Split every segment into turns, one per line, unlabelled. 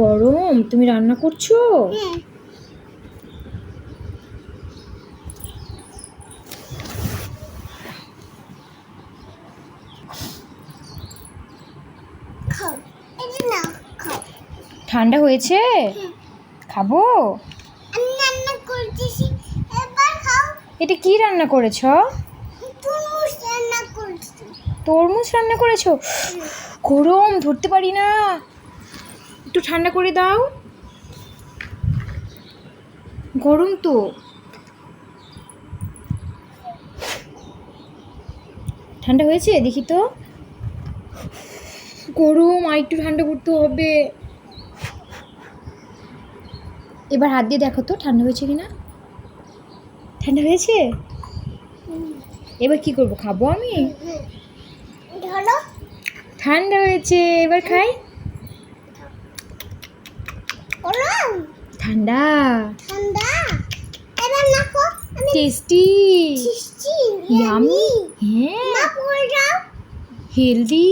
গরম। তুমি রান্না করছ?
হ্যাঁ।
ঠান্ডা হয়েছে? খাব?
এবার খাও।
এটা কি রান্না করেছ?
তরমুজ রান্না করছি।
তরমুজ রান্না করেছ? গরম ধরতে পারি না। একটু ঠান্ডা করে দাও। গরম তো। ঠান্ডা হয়েছে? দেখি তো। গরম আর একটু ঠান্ডা করতে হবে। এবার হাত দিয়ে দেখো তো ঠান্ডা হয়েছে কিনা? ঠান্ডা হয়েছে? এবার কি করব খাব আমি? ঠান্ডা হয়েছে এবার খাই
গরম
ঠান্ডা।
ঠান্ডা? এবার নাকো
টেস্টি।
ছিসছি
ইয়ামি হ্যাঁ।
মা যাও
হেলদি।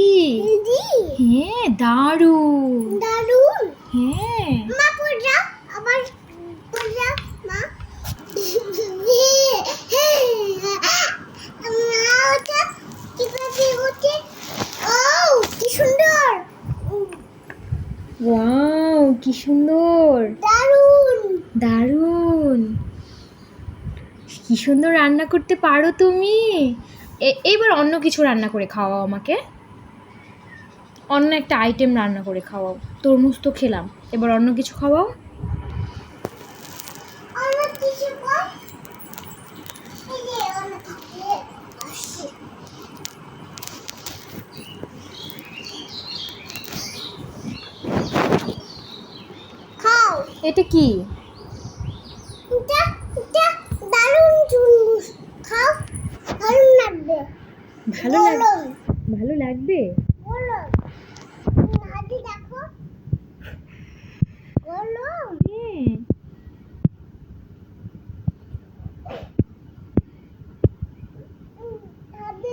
হ্যাঁ দারুণ।
দারুণ
হ্যাঁ।
মা আবার মা। কি সুন্দর।
ওয়াও কি সুন্দর। দারুণ। কি সুন্দর রান্না করতে পারো তুমি। এইবার অন্য কিছু রান্না করে খাওয়াও আমাকে। অন্য একটা আইটেম রান্না করে খাওয়াও। তরমুজ তো খেলাম। এবার অন্য কিছু খাওয়াও। এটা কি?
এটা এটা দারুণ চুরমুস খাও দারুণ লাগবে।
ভালো লাগ ভালো লাগবে?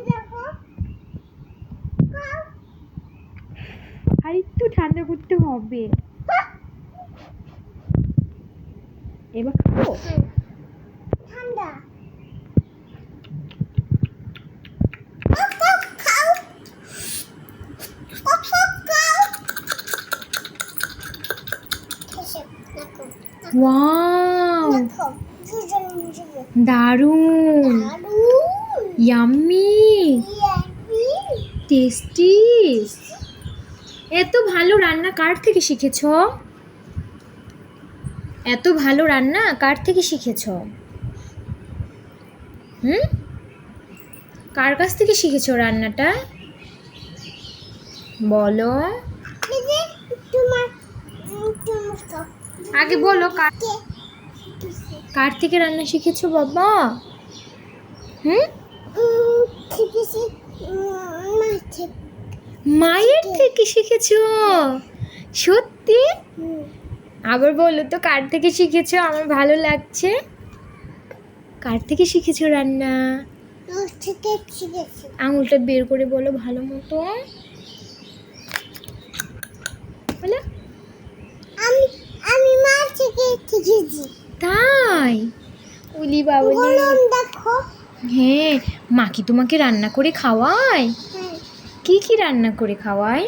দেখো।
হ্যাঁ আর একটু ঠান্ডা করতে হবে। এবার খাব
ঠান্ডা।
ওয়াও। Yummy
yummy.
টেস্টি এত ভালো রান্না কার থেকে শিখেছ? এত ভালো রান্না কার থেকে শিখেছ? হুম? কার কাছ থেকে শিখেছো রান্নাটা? বলো। আগে বলো, কার থেকে রান্না শিখেছো বাবা? হুম? মায়ের থেকে শিখেছো? সত্যি? আবার বলল তো কার থেকে শিখেছো? আমার ভালো লাগছে। কার থেকে শিখেছো রান্না? আঙুলটা বের করে বলো ভালো মতো। বলো।
আমি আমি মা থেকে শিখেছি।
তাই? উলি বাবলি
দেখো।
হ্যাঁ মা কি তোমাকে রান্না করে খাওয়ায়?
হ্যাঁ।
কি কি রান্না করে খাওয়ায়?